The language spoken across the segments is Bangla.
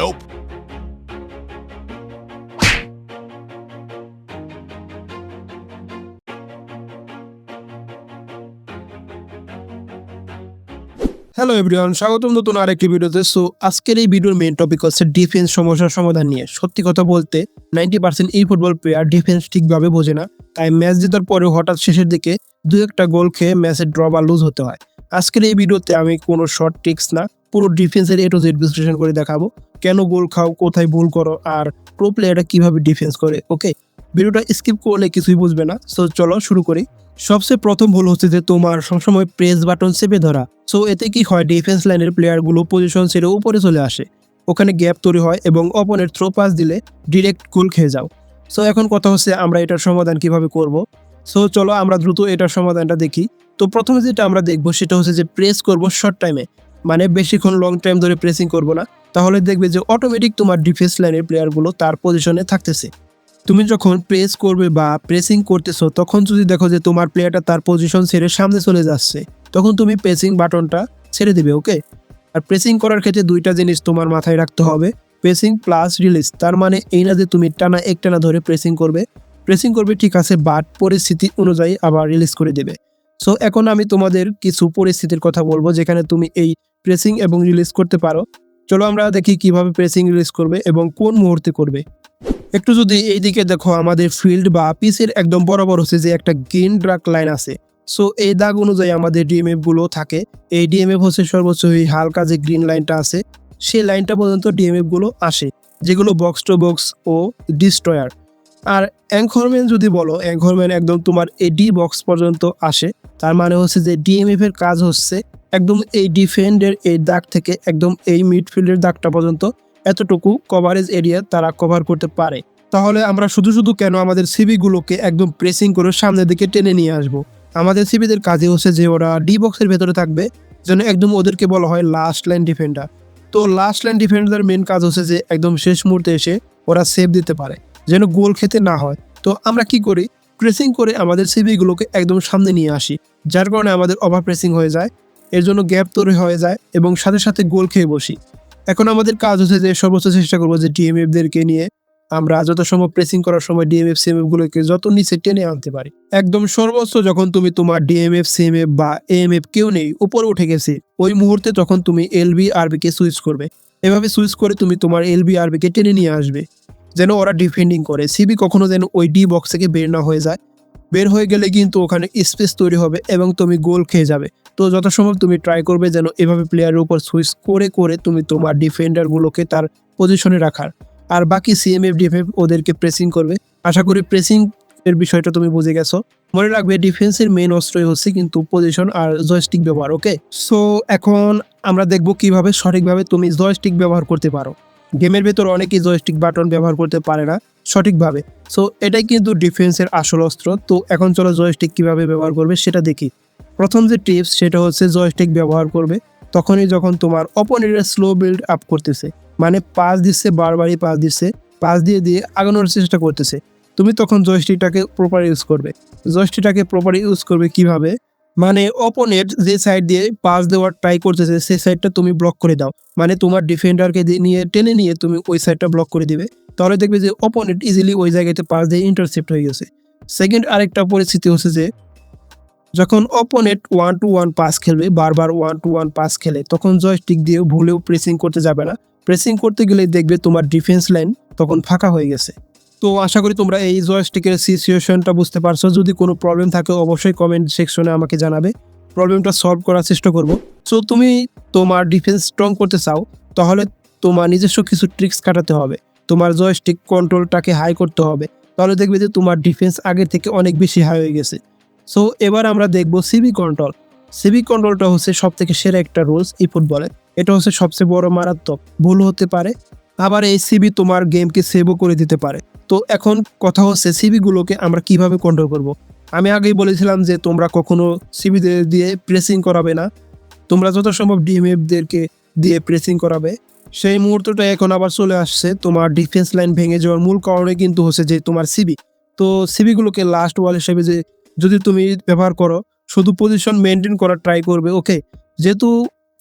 Nope. হ্যালো এভরিওয়ান স্বাগতম নতুন আরেকটি ভিডিওতে। সো আজকের এই ভিডিওর মেন টপিক হচ্ছে ডিফেন্স সমস্যার সমাধান নিয়ে। সত্যি কথা বলতে নাইনটি পার্সেন্ট এই ফুটবল প্লেয়ার ডিফেন্স ঠিকভাবে বোঝে না। তাই ম্যাচ জেতার পরেও হঠাৎ শেষের দিকে দু একটা গোল খেয়ে ম্যাচে ড্র বা লুজ হতে হয়। আজকের এই ভিডিওতে আমি কোনো শর্ট ট্রিক্স না পুরো ডিফেন্সের এ টু জেড বিশ্লেষণ করে দেখাবো। কেন গোল খাও, কোথায় ভুল করো, আর প্রো প্লেয়াররা কীভাবে ডিফেন্স করে ওকে ভিডিওটা স্কিপ করলে কিছুই বুঝবে না সো চলো শুরু করি। সবচেয়ে প্রথম ভুল হচ্ছে যে তোমার সবসময় প্রেস বাটন চেপে ধরা। সো এতে কি হয় ডিফেন্স লাইনের প্লেয়ারগুলো পজিশন ছেড়ে উপরে চলে আসে। ওখানে গ্যাপ তৈরি হয় এবং অপনের থ্রো পাস দিলে ডিরেক্ট গোল খেয়ে যাও। সো এখন কথা হচ্ছে আমরা এটার সমাধান কীভাবে করব। সো চলো আমরা দ্রুত এটার সমাধানটা দেখি। তো প্রথমে যেটা আমরা দেখব সেটা হচ্ছে যে প্রেস করব শর্ট টাইমে মানে বেশিক্ষণ লং টাইম ধরে প্রেসিং করব না, তাহলে দেখবে যে অটোমেটিক তোমার ডিফেন্স লাইনের প্লেয়ারগুলো তার পজিশনে থাকতেছে। তুমি যখন প্রেস করবে বা প্রেসিং করতেছো, তখন যদি দেখো যে তোমার প্লেয়ারটা তার পজিশন ছেড়ে সামনে চলে যাচ্ছে, তখন তুমি প্রেসিং বাটনটা ছেড়ে দেবে ওকে আর প্রেসিং করার ক্ষেত্রে দুইটা জিনিস তোমার মাথায় রাখতে হবে প্রেসিং প্লাস রিলিজ তার মানে এই না যে তুমি টানা এক টানা ধরে প্রেসিং করবে প্রেসিং করবে ঠিক আছে বাট পরিস্থিতি অনুযায়ী আবার রিলিজ করে দেবে। সো এখন আমি তোমাদের কিছু পরিস্থিতির কথা বলব যেখানে তুমি এই প্রেসিং এবং রিলিজ করতে পারো। চলো আমরা দেখি কীভাবে প্রেসিং রিলিজ করবে এবং কোন মুহূর্তে করবে। একটু যদি এইদিকে দেখো, আমাদের ফিল্ড বা পিসের একদম বরাবর হচ্ছে যে একটা গ্রিন ড্রাক লাইন আছে। সো এই দাগ অনুযায়ী আমাদের ডিএমএফগুলো থাকে। এই ডিএমএফ হচ্ছে সর্বোচ্চ এই হালকা যে গ্রিন লাইনটা আছে, সেই লাইনটা পর্যন্ত ডিএমএফগুলো আসে, যেগুলো বক্স টু বক্স ও ডিস্ট্রয়ার আর অ্যাঙ্করম্যান যদি বলো অ্যাঙ্করম্যান একদম তোমার এই ডি বক্স পর্যন্ত আসে। তার মানে হচ্ছে যে ডিএমএফ এর কাজ হচ্ছে একদম এই ডিফেন্ডের এই দাগ থেকে একদম এই মিডফিল্ডের দাগটা পর্যন্ত এতটুকু কভারেজ এরিয়া তারা কভার করতে পারে। তাহলে আমরা শুধু শুধু কেন আমাদের সিবিগুলোকে একদম প্রেসিং করে সামনের দিকে টেনে নিয়ে আসব? আমাদের সিবিদের কাজে হচ্ছে যে ওরা ডি বক্সের ভেতরে থাকবে, যেন একদম ওদেরকে বলা হয় লাস্ট লাইন ডিফেন্ডার তো লাস্ট লাইন ডিফেন্ডার মেন কাজ হচ্ছে যে একদম শেষ মুহূর্তে এসে ওরা সেভ দিতে পারে, যেন গোল খেতে না হয়। তো আমরা কি করি? প্রেসিং করে আমাদের সিবিগুলোকে একদম সামনে নিয়ে আসি, যার কারণে আমাদের ওভার প্রেসিং হয়ে যায়, এর জন্য গ্যাপ তৈরি হয়ে যায় এবং সাথে সাথে গোল খেয়ে বসি। এখন আমাদের কাজ হচ্ছে যে সর্বোচ্চ চেষ্টা করব যে ডিএমএফদেরকে নিয়ে আমরা যত সম্ভব প্রেসিং করার সময় ডিএমএফ সিএমএফ গুলোকে যত নিচে টেনে আনতে পারি। একদম সর্বোচ্চ যখন তুমি তোমার ডিএমএফ সিএমএফ বা এএমএফ কেউ নেই, উপরে উঠে গেছে, ওই মুহূর্তে তখন তুমি এলবি আরবি কে সুইচ করবে। এভাবে সুইচ করে তুমি তোমার এলবি আরবি কে টেনে নিয়ে আসবে। যেন ওরা ডিফেন্ডিং করে। সিবি কখনো যেন ওই ডি বক্স থেকে বের না হয়ে যায়। বের হয়ে গেলে কিন্তু ওখানে স্পেস তৈরি হবে এবং তুমি গোল খেয়ে যাবে। তো যত সম্ভব তুমি ট্রাই করবে যেন এভাবে প্লেয়ারের উপর সুইচ করে করে তুমি তোমার ডিফেন্ডারগুলোকে তার পজিশনে রাখার। আর বাকি সিএমএফ ডিএফএফ ওদেরকে প্রেসিং করবে। আশা করি প্রেসিং এর বিষয়টা তুমি বুঝে গেছো। মনে রাখবে ডিফেন্সের মেন অস্ত্রই হচ্ছে কিন্তু পজিশন আর জয়স্টিক ব্যবহার ওকে সো এখন আমরা দেখব কীভাবে সঠিকভাবে তুমি জয়স্টিক ব্যবহার করতে পারো। গেমের ভেতর অনেকেই জয়স্টিক বাটন ব্যবহার করতে পারে না সঠিকভাবে। সো এটাই কিন্তু ডিফেন্সের আসল অস্ত্র। তো এখন চলো জয়স্টিক কীভাবে ব্যবহার করবে সেটা দেখি। প্রথম যে টিপস সেটা হচ্ছে জয়স্টিক ব্যবহার করবে। তখনই যখন তোমার অপোনেন্টের স্লো বিল্ড আপ করতেছে মানে পাস দিচ্ছে, বারবারই পাস দিচ্ছে, পাস দিয়ে দিয়ে আগানোর চেষ্টা করতেছে, তুমি তখন জয়স্টিকটাকে প্রপার ইউজ করবে। জয়স্টিকটাকে প্রপার ইউজ করবে কীভাবে? মানে অপোনেন্ট যে সাইড দিয়ে পাস দেওয়ার ট্রাই করতেছে, সেই সাইডটা তুমি ব্লক করে দাও। মানে তোমার ডিফেন্ডারকে নিয়ে, টেনে নিয়ে তুমি ওই সাইডটা ব্লক করে দিবে। তাহলে দেখবে যে অপোনেন্ট ইজিলি ওই জায়গাতে পাস দিয়ে ইন্টারসেপ্ট হয়ে গেছে। সেকেন্ড আরেকটা পরিস্থিতি হচ্ছে যে, যখন opponent one two one pass খেলবে, বারবার ওয়ান টু ওয়ান পাস খেলে, তখন জয়স্টিক দিয়ে ভুলেও প্রেসিং করতে যাবে না। প্রেসিং করতে গেলে দেখবে তোমার ডিফেন্স লাইন তখন ফাঁকা হয়ে গেছে। তো আশা করি তোমরা এই জয়স্টিকের সিচুয়েশনটা বুঝতে পারছ। যদি কোনো প্রবলেম থাকে, অবশ্যই কমেন্ট সেকশনে আমাকে জানাবে। প্রবলেমটা সলভ করার চেষ্টা করব। সো তুমি তোমার ডিফেন্স স্ট্রং করতে চাও, তাহলে তোমার নিজস্ব কিছু ট্রিক্স কাটাতে হবে। তোমার জয়স্টিক কন্ট্রোলটাকে হাই করতে হবে। তাহলে দেখবে যে তোমার ডিফেন্স আগের থেকে অনেক বেশি হাই হয়ে গেছে। সো এবার আমরা দেখব সিবি কন্ট্রোল সিবি কন্ট্রোলটা হচ্ছে সব থেকে সেরা একটা রুলস এই ফুটবলে এটা হচ্ছে সবচেয়ে বড় মারাত্মক। ভুল হতে পারে। আবার এই সিবি তোমার গেমকে সেভও করে দিতে পারে। তো এখন কথা হচ্ছে সিবিগুলোকে আমরা কীভাবে কন্ট্রোল করব। আমি আগেই বলেছিলাম যে তোমরা কখনো সিবি দিয়ে প্রেসিং করাবে না। তোমরা যত সম্ভব ডিএমএফদেরকে দিয়ে প্রেসিং করাবে। সেই মুহূর্তটা এখন আবার চলে আসছে। তোমার ডিফেন্স লাইন ভেঙে যাওয়ার মূল কারণে কিন্তু হচ্ছে যে তোমার সিবি। তো সিবিগুলোকে লাস্ট ওয়াল হিসেবে যে যদি তুমি ব্যবহার করো, শুধু পজিশন মেনটেন করার ট্রাই করবে ওকে যেহেতু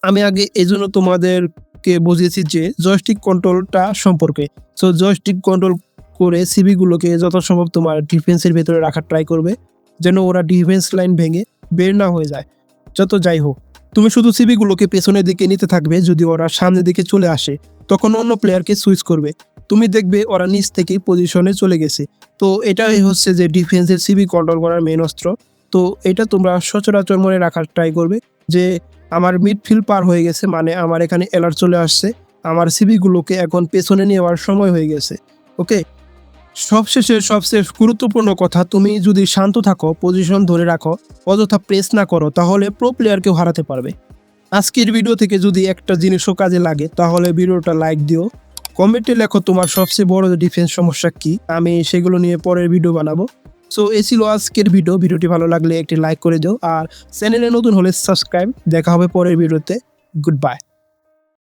আমি আগে এই জন্য তোমাদের তোমাদেরকে বুঝিয়েছি যে জয়স্টিক কন্ট্রোলটা সম্পর্কে। সো জয়স্টিক কন্ট্রোল করে সিবিগুলোকে যত সম্ভব তোমার ডিফেন্সের ভেতরে রাখার ট্রাই করবে, যেন ওরা ডিফেন্স লাইন ভেঙে বের না হয়ে যায়। যত যাই হোক, তুমি শুধু সিবিগুলোকে পেছনের দিকে নিতে থাকবে, যদি ওরা সামনের দিকে চলে আসে, তখন অন্য প্লেয়ারকে সুইচ করবে। তুমি দেখবে ওরা নিচ থেকেই পজিশনে চলে গেছে। তো, এটাই হচ্ছে যে ডিফেন্সের সিবি কন্ট্রোল করার মেন অস্ত্র। তো, এটা তোমরা সচরাচর মনে রাখার ট্রাই করবে যে আমার মিডফিল্ড পার হয়ে গেছে মানে আমার এখানে এলার্ট চলে আসছে। আমার সিবিগুলোকে এখন পেছনে নেওয়ার সময় হয়ে গেছে ওকে সবশেষে সবচেয়ে গুরুত্বপূর্ণ কথা, তুমি যদি শান্ত থাকো পজিশন ধরে রাখো, অযথা প্রেস না করো, তাহলে প্রো প্লেয়ারকেও হারাতে পারবে। আজকের ভিডিও থেকে যদি একটা জিনিসও কাজে লাগে, তাহলে ভিডিওটা লাইক দিও। কমেন্টে লেখো তোমার সবচেয়ে বড় ডিফেন্স সমস্যা কি, আমি সেগুলো নিয়ে পরের ভিডিও বানাবো। সো এ ছিল আজকের ভিডিও ভিডিওটি ভালো লাগলে একটি লাইক করে দিও। আর চ্যানেলে নতুন হলে সাবস্ক্রাইব দেখা হবে পরের ভিডিওতে গুড বাই